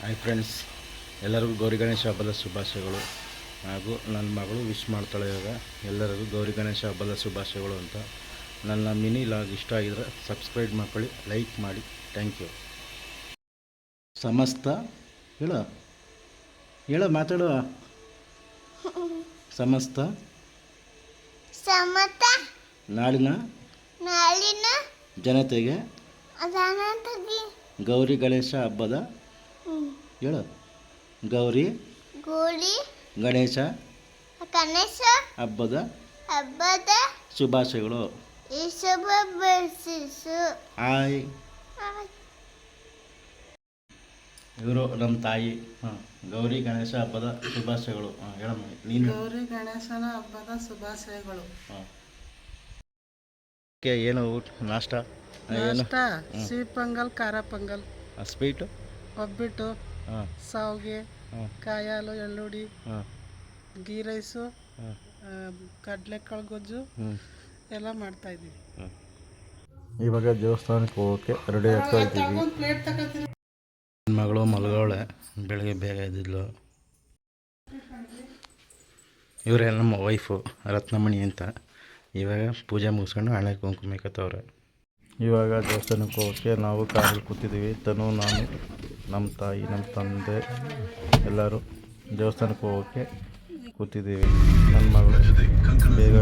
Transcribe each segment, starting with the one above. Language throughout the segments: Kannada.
ಹಾಯ್ ಫ್ರೆಂಡ್ಸ್ ಎಲ್ಲರಿಗೂ ಗೌರಿ ಗಣೇಶ ಹಬ್ಬದ ಶುಭಾಶಯಗಳು. ಹಾಗೂ ನನ್ನ ಮಗಳು ವಿಶ್ ಮಾಡ್ತಾಳೆ ಇವಾಗ. ಎಲ್ಲರಿಗೂ ಗೌರಿ ಗಣೇಶ ಹಬ್ಬದ ಶುಭಾಶಯಗಳು ಅಂತ. ನನ್ನ ಮಿನಿ ಲಾಗ್ ಇಷ್ಟ ಆಗಿದ್ರೆ ಸಬ್ಸ್ಕ್ರೈಬ್ ಮಾಡ್ಕೊಳ್ಳಿ ಲೈಕ್ ಮಾಡಿ. Thank you. ಸಮಸ್ತ ಹೇಳ. ಹೇಳ ಮಾತಾಡುವ. ಸಮಸ್ತ. ಸಮತ ನಾಳಿನ ನಾಳಿನ ಜನತೆಗೆ. ಗೌರಿ ಗಣೇಶ ಹಬ್ಬದ ಹೇಳು. ಗೌರಿ ಗೌರಿ ಗಣೇಶ ಗಣೇಶ ಹಬ್ಬದ ಹಬ್ಬದ ಶುಭಾಶಯಗಳು. ಈ ಶುಭ ಬೆಳೆಸಿಸು ಹಾಯ್. ಇವರು ನಮ್ಮ ತಾಯಿ. ಹಾಂ ಗೌರಿ ಗಣೇಶ ಹಬ್ಬದ ಶುಭಾಶಯಗಳು. ಹಾಂ ಹೇಳಮ್ಮ ನೀನು. ಗೌರಿ ಗಣೇಶನ ಹಬ್ಬದ ಶುಭಾಶಯಗಳು. ಹಾಂ. ಓಕೆ ಏನು ಊಟ ನಾಷ್ಟ? ಏನು? ನಾಷ್ಟ ಸಿಹಿ ಪೊಂಗಲ್ ಖಾರ ಪೊಂಗಲ್. ಸ್ವೀಟು? ಒಬ್ಬಿಟ್ಟು. ಹಾಂ. ಸಾವಿಗೆ ಹಾಂ. ಕಾಯಿ ಹಾಲು ಎಳ್ಳುಡಿ ಹಾಂ. ಗೀ ರೈಸು ಹಾಂ. ಕಡಲೆಕಾಳು ಗೊಜ್ಜು ಎಲ್ಲ ಮಾಡ್ತಾ ಇದ್ದೀವಿ. ಇವಾಗ ದೇವಸ್ಥಾನಕ್ಕೆ ಹೋಗೋಕ್ಕೆ ರೆಡಿ ಆಗ್ತಾ ಇದ್ದೀವಿ. ನನ್ನ ಮಗಳು ಮಲಗೋಳೆ ಬೆಳಗ್ಗೆ ಬೇಗ ಇದ್ದಿದ್ಲು ಇವರೇ ನಮ್ಮ ವೈಫು ರತ್ನಮಣಿ ಅಂತ. ಇವಾಗ ಪೂಜೆ ಮುಗಿಸ್ಕೊಂಡು ಹಣೆ ಕುಂಕುಮ ಇವಾಗ ದೇವಸ್ಥಾನಕ್ಕೆ ಹೋಗೋಕ್ಕೆ ನಾವು ಕಾರಲ್ಲಿ ಕೂತಿದ್ದೀವಿ. ತನು ನಾನು. ನಮ್ಮ ತಾಯಿ, ನಮ್ಮ ತಂದೆ ಎಲ್ಲರೂ ದೇವಸ್ಥಾನಕ್ಕೆ ಹೋಗೋಕ್ಕೆ ಕೂತಿದ್ದೀವಿ. ನನ್ನ ಮಗಳು ಬೇಗ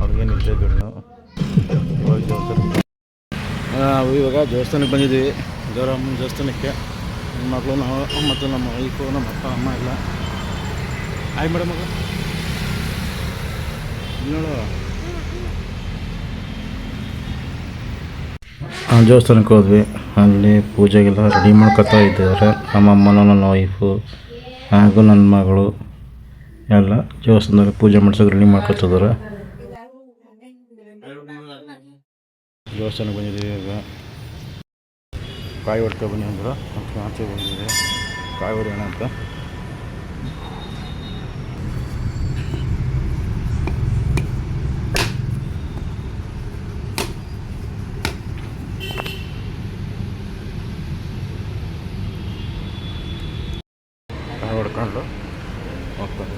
ಅವ್ರಿಗೆ ನಿದ್ದೆ ಬಿಡೋಣ ಇವಾಗ ದೇವಸ್ಥಾನಕ್ಕೆ ನಾವು ಇವಾಗ ದೇವಸ್ಥಾನಕ್ಕೆ ಬಂದಿದ್ದೀವಿ. ಗೌರಮ್ಮನ ದೇವಸ್ಥಾನಕ್ಕೆ. ನನ್ನ ಮಗಳು ನಾವು ಮತ್ತು ನಮ್ಮ ವೈಫು ನಮ್ಮ ಅಪ್ಪ, ಅಮ್ಮ ಎಲ್ಲ. ಆಯ್ ಮೇಡಮ್ ಮಗ ನೋಡು ದೇವಸ್ಥಾನಕ್ಕೆ ಹೋದ್ವಿ. ಅಲ್ಲಿ ಪೂಜೆಗೆಲ್ಲ ರೆಡಿ ಮಾಡ್ಕೊತಾ ಇದ್ದಾರೆ. ನಮ್ಮ ಅಮ್ಮನೂ ನನ್ನ ವೈಫು ಹಾಗೂ ನನ್ನ ಮಗಳು. ಎಲ್ಲ ದೇವಸ್ಥಾನದಲ್ಲಿ ಪೂಜೆ ಮಾಡ್ಸೋಕೆ ರೆಡಿ ಮಾಡ್ಕೊತಿದ್ದಾರೆ ದೇವಸ್ಥಾನಕ್ಕೆ ಬಂದಿದ್ದೀವಿ ಈಗ. ಕಾಯಿ ಹೊಟ್ಟೆ ಬನ್ನಿ ಅಂದ್ರೆ ಬಂದಿದೆ ಕಾಯಿ ಹೊಡೆಯೋಣ ಅಂತ. ಕಾಯಿ ಹೊಡ್ಕೊಂಡು ಹೋಗ್ತಾರೆ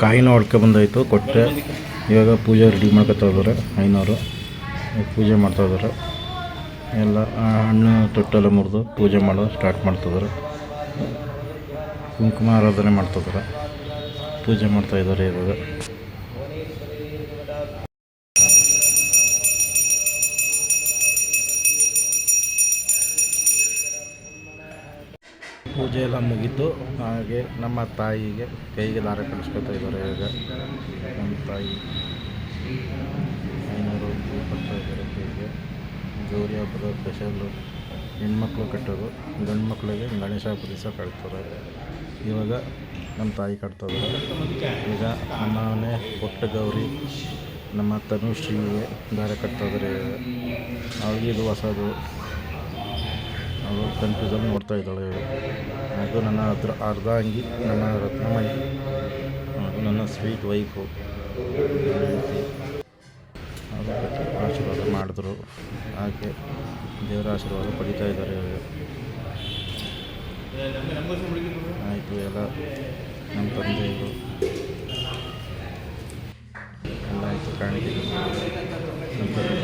ಕಾಯಿನ ಹೊಡ್ಕೊ ಬಂದಾಯಿತು, ಕೊಟ್ಟೆ. ಇವಾಗ ಪೂಜೆ ರೆಡಿ ಮಾಡ್ಕೊತಾ ಇದ್ದಾರೆ ಐನವರು ಪೂಜೆ ಮಾಡ್ತಾ ಇದ್ದಾರೆ. ಎಲ್ಲ ಹಣ್ಣು, ತೊಟ್ಟೆಲ್ಲ ಮುರಿದು ಪೂಜೆ ಮಾಡೋದು ಸ್ಟಾರ್ಟ್ ಮಾಡ್ತಿದ್ದಾರೆ ಕುಂಕುಮ ಆರಾಧನೆ ಮಾಡ್ತಿದ್ದಾರೆ ಪೂಜೆ ಮಾಡ್ತಾ ಇದ್ದಾರೆ ಇವಾಗ. ಪೂಜೆ ಎಲ್ಲ ಮುಗಿದು ಹಾಗೆ ನಮ್ಮ ತಾಯಿಗೆ ಕೈಗೆ ದಾರ ಕಳಿಸ್ಕೊತಾ ಇದ್ದಾರೆ ಇವಾಗ. ನಮ್ಮ ತಾಯಿ ಐನೂರು ಕೊಡ್ತಾ ಇದ್ದಾರೆ ಕೈಗೆ. ಗೌರಿ ಹಬ್ಬದ ಸ್ಪೆಷಲ್ಲು ಹೆಣ್ಮಕ್ಳು ಕಟ್ಟೋದು, ಗಂಡು ಮಕ್ಕಳಿಗೆ ಗಣೇಶ ದಿವಸ ಕಟ್ತಾರೆ. ಇವಾಗ ನಮ್ಮ ತಾಯಿ ಕಟ್ತಾ ಈಗ ನಮ್ಮನೆ ಪುಟ್ಟ ಗೌರಿ ನಮ್ಮ ತನುಶ್ರೀಗೆ ದಾರೆ ಕಟ್ತಾ ಇದ್ದಾರೆ ಅವ್ರಿಗೆ ಇದು ಹೊಸದು. ಅವರು ಕನ್ಫ್ಯೂಸನ್ ನೋಡ್ತಾ ಇದ್ದಾಳೆ ಅದು ನನ್ನ ಹತ್ರ ಅರ್ಧ ಅಂಗಿ ನನ್ನ ರತ್ನಮಣಿ, ಹಾಗೂ ನನ್ನ ಸ್ವೀಟ್ ವೈಫು ಹಾಗೆ ದೇವರ ಆಶೀರ್ವಾದ ಪಡಿತಾ ಇದ್ದಾರೆ. ಆಯಿತು, ಎಲ್ಲ ನಮ್ಮ ತಂದೆಯವರು. ಎಲ್ಲ ಆಯಿತು ಕಾಣಿಕೆ ನಮ್ಮ ತಂದೆ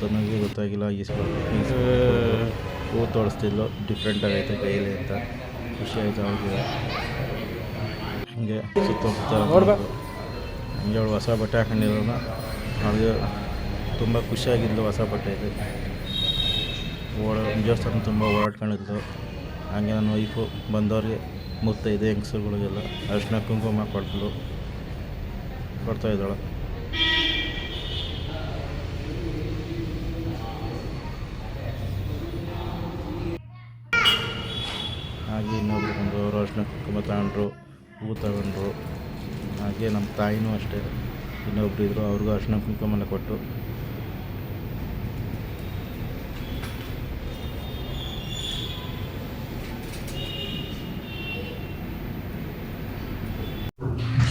ತನಗೆ ಗೊತ್ತಾಗಿಲ್ಲ ಈಸ್ಕೊಂಡು ಹೂ ತೋರಿಸ್ತಿದ್ಲು ಡಿಫ್ರೆಂಟ್ ಆಗೈತೆ ಕೈಯಲ್ಲಿ ಅಂತ. ಖುಷಿ ಆಯಿತು ಅವ್ರಿಗೆ. ಹಂಗೆ ಸುತ್ತಮುತ್ತ ಅವಳು ಹೊಸ ಬಟ್ಟೆ ಹಾಕೊಂಡಿರೋನ ನಮಗೆ ತುಂಬ ಖುಷಿಯಾಗಿದ್ದು ಹೊಸ ಬಟ್ಟೆ ಇದೆ. ಓಡ ದೇವಸ್ಥಾನ ತುಂಬ ಓಡಾಡ್ಕೊಂಡಿದ್ದು. ಹಾಗೆ ನನ್ನ ವೈಫು ಬಂದವ್ರಿಗೆ ಮುತ್ತೈದೆ ಹೆಂಗಸರುಗಳಿಗೆಲ್ಲ. ಅರಿಶಿನ ಕುಂಕುಮ ಕೊಡ್ತಳು ಕೊಡ್ತಾ ಇದ್ದಾಳೆ. ಹಾಗೆ ಇನ್ನೊಬ್ರು ಬಂದು ಅರಿಶಿನ ಕುಂಕುಮ ತಗೊಂಡ್ರು, ಹೂ ತಗೊಂಡ್ರು. ಹಾಗೆ ನಮ್ಮ ತಾಯಿನೂ ಅಷ್ಟೇ. ಇನ್ನೊಬ್ರು ಇದ್ದರು ಅವ್ರಿಗೂ ಅರ್ಶಿನ ಕುಂಕುಮನ ಕೊಟ್ಟು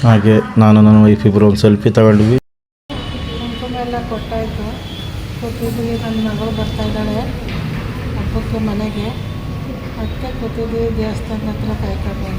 ಹಾಗೆ ನಾನು ನನ್ನ ವೈಫ್ ಇಬ್ಬರು ಒಂದು ಸೆಲ್ಫಿ ತಗೊಂಡ್ವಿ. ಎಲ್ಲ ಕೊಟ್ಟಾಯಿತು. ಕೂತಿದ್ವಿ ನನ್ನ ಮಗಳು ಬರ್ತಾ ಇದ್ದಾಳೆ. ಹಬ್ಬಕ್ಕೆ ಮನೆಗೆ. ಅದಕ್ಕೆ ಕೂತಿದ್ವಿ ದೇವಸ್ಥಾನದ ಹತ್ರ ಕಾಯ್ಕೊಂಡು